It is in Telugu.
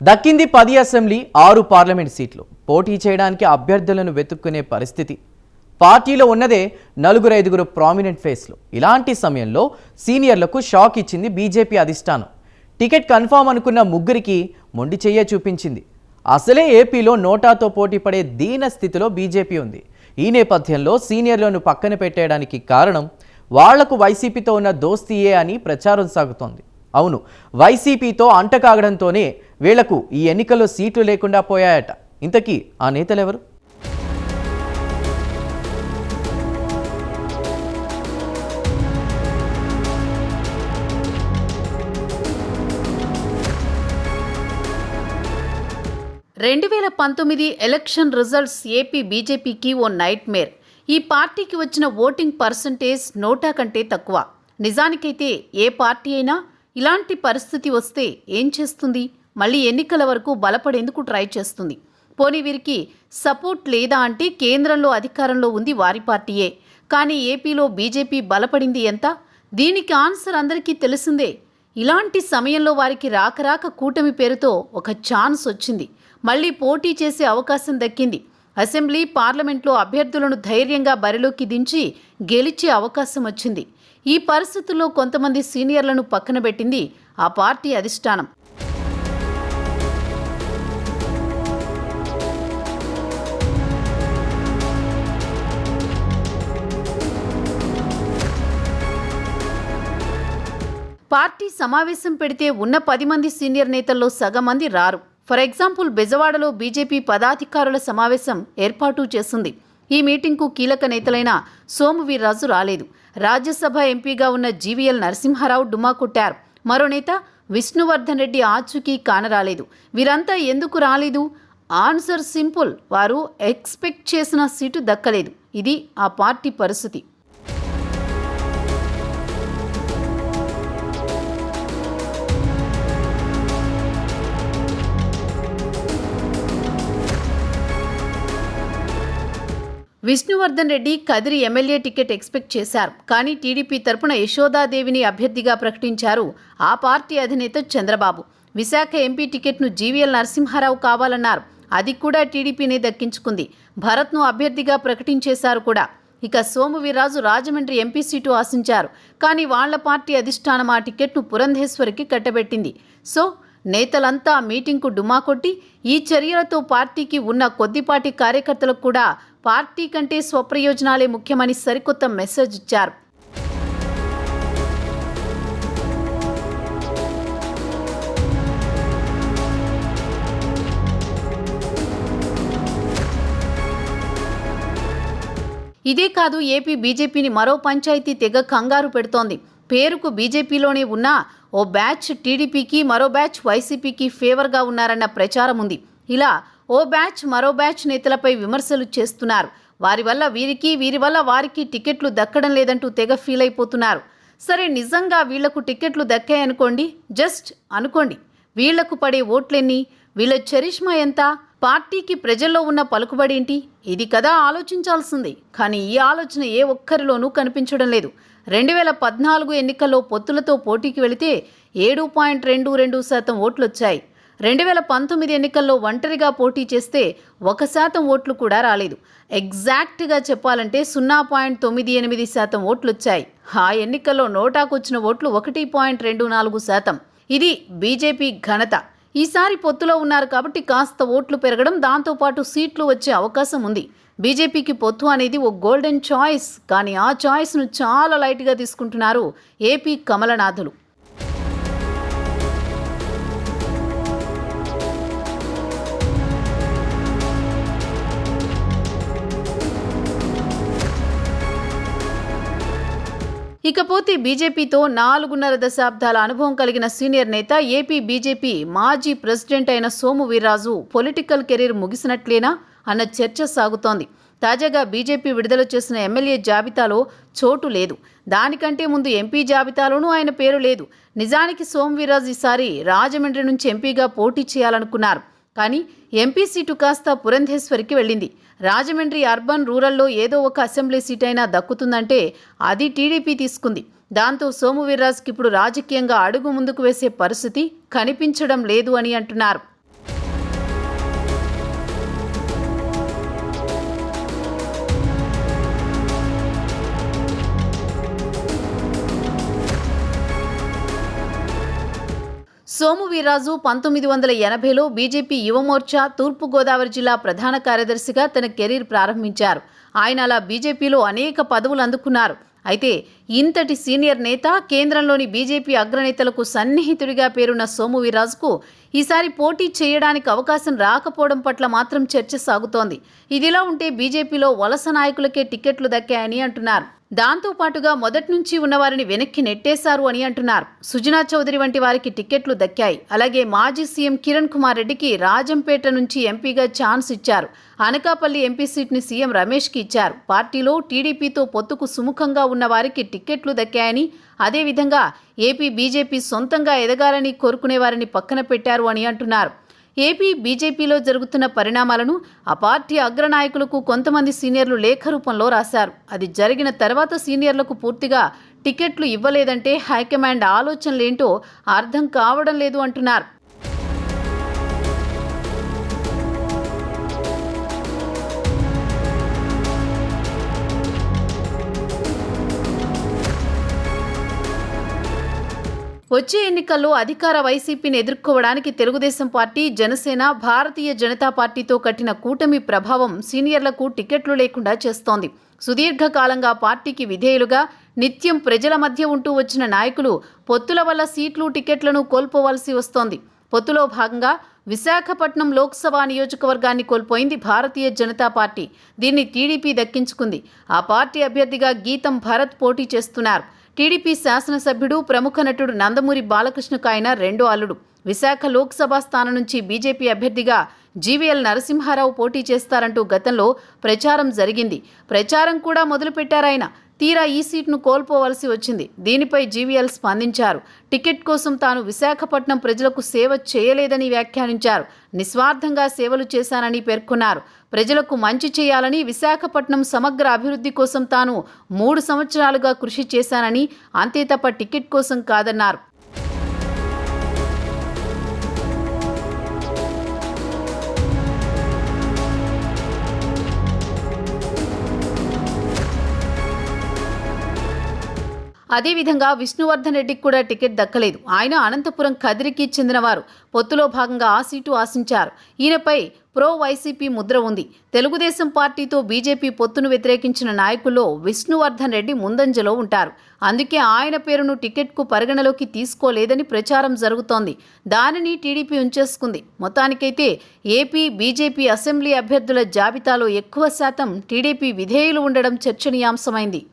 దక్కింది పది అసెంబ్లీ ఆరు పార్లమెంట్ సీట్లు. పోటీ చేయడానికి అభ్యర్థులను వెతుక్కునే పరిస్థితి. పార్టీలో ఉన్నదే నలుగురు ఐదుగురు ప్రామినెంట్ ఫేస్లు ఇలాంటి సమయంలో సీనియర్లకు షాక్ ఇచ్చింది బీజేపీ అధిష్టానం. టికెట్ కన్ఫామ్ అనుకున్న ముగ్గురికి మొండి చెయ్య చూపించింది. అసలే ఏపీలో నోటాతో పోటీ పడే దీన స్థితిలో బీజేపీ ఉంది. ఈ నేపథ్యంలో సీనియర్లను పక్కన పెట్టేయడానికి కారణం వాళ్ళకు వైసీపీతో ఉన్న దోస్తీయే అని ప్రచారం సాగుతోంది. అవును వైసీపీతో అంటకాగడంతోనే వీళ్ళకు ఈ ఎన్నికల్లో సీట్లు లేకుండా పోయాయట. ఇంతకీ ఆ నేతలెవరు? రెండు వేల పంతొమ్మిది ఎలక్షన్ రిజల్ట్స్ ఏపీ బీజేపీకి ఓ నైట్ మేర్ ఈ పార్టీకి వచ్చిన ఓటింగ్ పర్సంటేజ్ నోటా కంటే తక్కువ. నిజానికైతే ఏ పార్టీ అయినా ఇలాంటి పరిస్థితి వస్తే ఏం చేస్తుంది? మళ్ళీ ఎన్నికల వరకు బలపడేందుకు ట్రై చేస్తుంది. పోనీ వీరికి సపోర్ట్ లేదా అంటే కేంద్రంలో అధికారంలో ఉంది వారి పార్టీయే. కానీ ఏపీలో బీజేపీ బలపడింది ఎంత? దీనికి ఆన్సర్ అందరికీ తెలిసిందే. ఇలాంటి సమయంలో వారికి రాకరాక కూటమి పేరుతో ఒక ఛాన్స్ వచ్చింది. మళ్ళీ పోటీ చేసే అవకాశం దక్కింది. అసెంబ్లీ పార్లమెంట్లో అభ్యర్థులను ధైర్యంగా బరిలోకి దించి గెలిచే అవకాశం వచ్చింది. ఈ పరిస్థితుల్లో కొంతమంది సీనియర్లను పక్కన పెట్టింది ఆ పార్టీ అధిష్టానం. పార్టీ సమావేశం పెడితే ఉన్న పది మంది సీనియర్ నేతల్లో సగం మంది రారు. ఫర్ ఎగ్జాంపుల్ బెజవాడలో బీజేపీ పదాధికారుల సమావేశం ఏర్పాటు చేసింది. ఈ మీటింగ్కు కీలక నేతలైన సోము వీర్రాజు రాలేదు. రాజ్యసభ ఎంపీగా ఉన్న జీవీఎల్ నరసింహారావు డుమా కొట్టారు. మరో నేత విష్ణువర్ధన్ రెడ్డి ఆచూకీ కానరాలేదు. వీరంతా ఎందుకు రాలేదు? Answer simple. వారు ఎక్స్పెక్ట్ చేసిన సీటు దక్కలేదు. ఇది ఆ పార్టీ పరిస్థితి. Vishnuvardhan Reddy Kadiri MLA ticket expect చేశారు. కానీ టీడీపీ తరపున యశోదాదేవిని అభ్యర్థిగా ప్రకటించారు ఆ పార్టీ అధినేత చంద్రబాబు. విశాఖ ఎంపీ టికెట్ను జీవీఎల్ నరసింహారావు కావాలన్నారు. అది కూడా టీడీపీనే దక్కించుకుంది. భరత్ను అభ్యర్థిగా ప్రకటించేశారు కూడా. ఇక సోము వీర్రాజు రాజమండ్రి ఎంపీ సీటు ఆశించారు. కానీ వాళ్ళ పార్టీ అధిష్టానం ఆ టికెట్ను పురంధేశ్వరికి కట్టబెట్టింది. సో నేతలంతా మీటింగ్కు డుమా కొట్టి ఈ చర్యలతో పార్టీకి ఉన్న కొద్దిపాటి కార్యకర్తలకు కూడా పార్టీ కంటే స్వప్రయోజనాలే ముఖ్యమని సరికొత్త మెసేజ్ ఇచ్చారు. ఇదే కాదు ఏపీ బీజేపీని మరో పంచాయతీ తెగ కంగారు పెడుతోంది. పేరుకు బీజేపీలోనే ఉన్న ఓ బ్యాచ్ టీడీపీకి మరో బ్యాచ్ వైసీపీకి ఫేవర్గా ఉన్నారన్న ప్రచారం ఉంది. ఇలా ఓ బ్యాచ్ మరో బ్యాచ్ నేతలపై విమర్శలు చేస్తున్నారు. వారి వల్ల వీరికి వీరి వల్ల వారికి టికెట్లు దక్కడం లేదంటూ తెగ ఫీల్ అయిపోతున్నారు. సరే నిజంగా వీళ్ళకు టికెట్లు దక్కాయనుకోండి? జస్ట్ అనుకోండి. వీళ్ళకు పడే ఓట్లెన్ని? వీళ్ళ చరిష్మా ఎంత? పార్టీకి ప్రజల్లో ఉన్న పలుకుబడి ఏంటి? ఇది కదా ఆలోచించాల్సింది. కానీ ఈ ఆలోచన ఏ ఒక్కరిలోనూ కనిపించడం లేదు. రెండు వేల పద్నాలుగు ఎన్నికల్లో పొత్తులతో పోటీకి వెళితే ఏడు పాయింట్ రెండు రెండు శాతం ఓట్లు వచ్చాయి రెండు వేల పంతొమ్మిది ఎన్నికల్లో ఒంటరిగా పోటీ చేస్తే ఒక శాతం ఓట్లు కూడా రాలేదు. ఎగ్జాక్ట్గా చెప్పాలంటే సున్నా పాయింట్ తొమ్మిది ఎనిమిది శాతం ఓట్లు వచ్చాయి ఆ ఎన్నికల్లో నోటాకొచ్చిన ఓట్లు ఒకటి పాయింట్ రెండు నాలుగు శాతం. ఇది బీజేపీ ఘనత. ఈసారి పొత్తులో ఉన్నారు కాబట్టి కాస్త ఓట్లు పెరగడం దాంతోపాటు సీట్లు వచ్చే అవకాశం ఉంది. బీజేపీకి పొత్తు అనేది ఓ గోల్డెన్ చాయిస్. కానీ ఆ చాయిస్ను చాలా లైట్గా తీసుకుంటున్నారు ఏపీ కమలనాథులు. ఇకపోతే బీజేపీతో నాలుగున్నర దశాబ్దాల అనుభవం కలిగిన సీనియర్ నేత ఏపీ బీజేపీ మాజీ ప్రెసిడెంట్ అయిన సోము వీర్రాజు పొలిటికల్ కెరీర్ ముగిసినట్లేనా అన్న చర్చ సాగుతోంది. తాజాగా బీజేపీ విడుదల చేసిన ఎమ్మెల్యే జాబితాలో చోటు లేదు. దానికంటే ముందు ఎంపీ జాబితాలోనూ ఆయన పేరు లేదు. నిజానికి సోము వీర్రాజు ఈసారి రాజమండ్రి నుంచి ఎంపీగా పోటీ చేయాలనుకున్నారు. కానీ ఎంపీ సీటు కాస్త పురంధేశ్వరికి వెళ్ళింది. రాజమండ్రి అర్బన్ రూరల్లో ఏదో ఒక అసెంబ్లీ సీట్ అయినా దక్కుతుందంటే అది టీడీపీ తీసుకుంది. దాంతో సోము వీర్రాజుకి ఇప్పుడు రాజకీయంగా అడుగు ముందుకు వేసే పరిస్థితి కనిపించడం లేదు అని అంటున్నారు. సోము వీర్రాజు పంతొమ్మిది వందల ఎనభైలో బీజేపీ యువమోర్చా తూర్పుగోదావరి జిల్లా ప్రధాన కార్యదర్శిగా తన కెరీర్ ప్రారంభించారు. ఆయన అలా బీజేపీలో అనేక పదవులు అందుకున్నారు. అయితే ఇంతటి సీనియర్ నేత కేంద్రంలోని బీజేపీ అగ్రనేతలకు సన్నిహితుడిగా పేరున్న సోము వీర్రాజుకు ఈసారి పోటీ చేయడానికి అవకాశం రాకపోవడం పట్ల మాత్రం చర్చ సాగుతోంది. ఇదిలా ఉంటే బీజేపీలో వలస నాయకులకే టికెట్లు దక్కాయని అంటున్నారు. దాంతో పాటుగా మొదటి నుంచి ఉన్నవారిని వెనక్కి నెట్టేశారు అని అంటున్నారు. సుజనా చౌదరి వంటి వారికి టిక్కెట్లు దక్కాయి. అలాగే మాజీ సీఎం కిరణ్ కుమార్ రెడ్డికి రాజంపేట నుంచి ఎంపీగా ఛాన్స్ ఇచ్చారు. అనకాపల్లి ఎంపీ సీట్ని సీఎం రమేష్కి ఇచ్చారు. పార్టీలో టీడీపీతో పొత్తుకు సుముఖంగా ఉన్న వారికి టిక్కెట్లు దక్కాయని అదేవిధంగా ఏపీ బీజేపీ సొంతంగా ఎదగాలని కోరుకునే వారిని పక్కన పెట్టారు అని అంటున్నారు. ఏపీ బీజేపీలో జరుగుతున్న పరిణామాలను ఆ పార్టీ అగ్రనాయకులకు కొంతమంది సీనియర్లు లేఖ రూపంలో రాశారు. అది జరిగిన తర్వాత సీనియర్లకు పూర్తిగా టికెట్లు ఇవ్వలేదంటే హైకమాండ్ ఆలోచనలేంటో అర్థం కావడం లేదు అంటున్నారు. వచ్చే ఎన్నికల్లో అధికార వైసీపీని ఎదుర్కోవడానికి తెలుగుదేశం పార్టీ జనసేన భారతీయ జనతా పార్టీతో కట్టిన కూటమి ప్రభావం సీనియర్లకు టికెట్లు లేకుండా చేస్తోంది. సుదీర్ఘకాలంగా పార్టీకి విధేయులుగా నిత్యం ప్రజల మధ్య ఉంటూ వచ్చిన నాయకులు పొత్తుల వల్ల సీట్లు టికెట్లను కోల్పోవలసి వస్తోంది. పొత్తులో భాగంగా విశాఖపట్నం లోక్సభ నియోజకవర్గాన్ని కోల్పోయింది భారతీయ జనతా పార్టీ. దీన్ని టీడీపీ దక్కించుకుంది. ఆ పార్టీ అభ్యర్థిగా గీతం భరత్ పోటీ చేస్తున్నారు. టీడీపీ శాసనసభ్యుడు ప్రముఖ నటుడు నందమూరి బాలకృష్ణకు ఆయన రెండో అల్లుడు. విశాఖ లోక్సభ స్థానం నుంచి బీజేపీ అభ్యర్థిగా జీవీఎల్ నరసింహారావు పోటీ చేస్తారంటూ గతంలో ప్రచారం జరిగింది. ప్రచారం కూడా మొదలుపెట్టారాయన తీరా ఈ సీట్ను కోల్పోవలసి వచ్చింది. దీనిపై జీవీఎల్ స్పందించారు. టికెట్ కోసం తాను విశాఖపట్నం ప్రజలకు సేవ చేయలేదని వ్యాఖ్యానించారు. నిస్వార్థంగా సేవలు చేశానని పేర్కొన్నారు. ప్రజలకు మంచి చేయాలని విశాఖపట్నం సమగ్ర అభివృద్ధి కోసం తాను మూడు సంవత్సరాలుగా కృషి చేశానని అంతే తప్ప టికెట్ కోసం కాదన్నారు. అదేవిధంగా విష్ణువర్ధన్ రెడ్డికి కూడా టికెట్ దక్కలేదు. ఆయన అనంతపురం కదిరికి చెందినవారు. పొత్తులో భాగంగా ఆ సీటు ఆశించారు. ఈయనపై ప్రో వైసీపీ ముద్ర ఉంది. తెలుగుదేశం పార్టీతో బీజేపీ పొత్తును వ్యతిరేకించిన నాయకుల్లో విష్ణువర్ధన్ రెడ్డి ముందంజలో ఉంటారు. అందుకే ఆయన పేరును టికెట్కు పరిగణలోకి తీసుకోలేదని ప్రచారం జరుగుతోంది. దానిని టీడీపీ ఉంచేసుకుంది. మొత్తానికైతే ఏపీ బీజేపీ అసెంబ్లీ అభ్యర్థుల జాబితాలో ఎక్కువ శాతం టీడీపీ విధేయులు ఉండడం చర్చనీయాంశమైంది.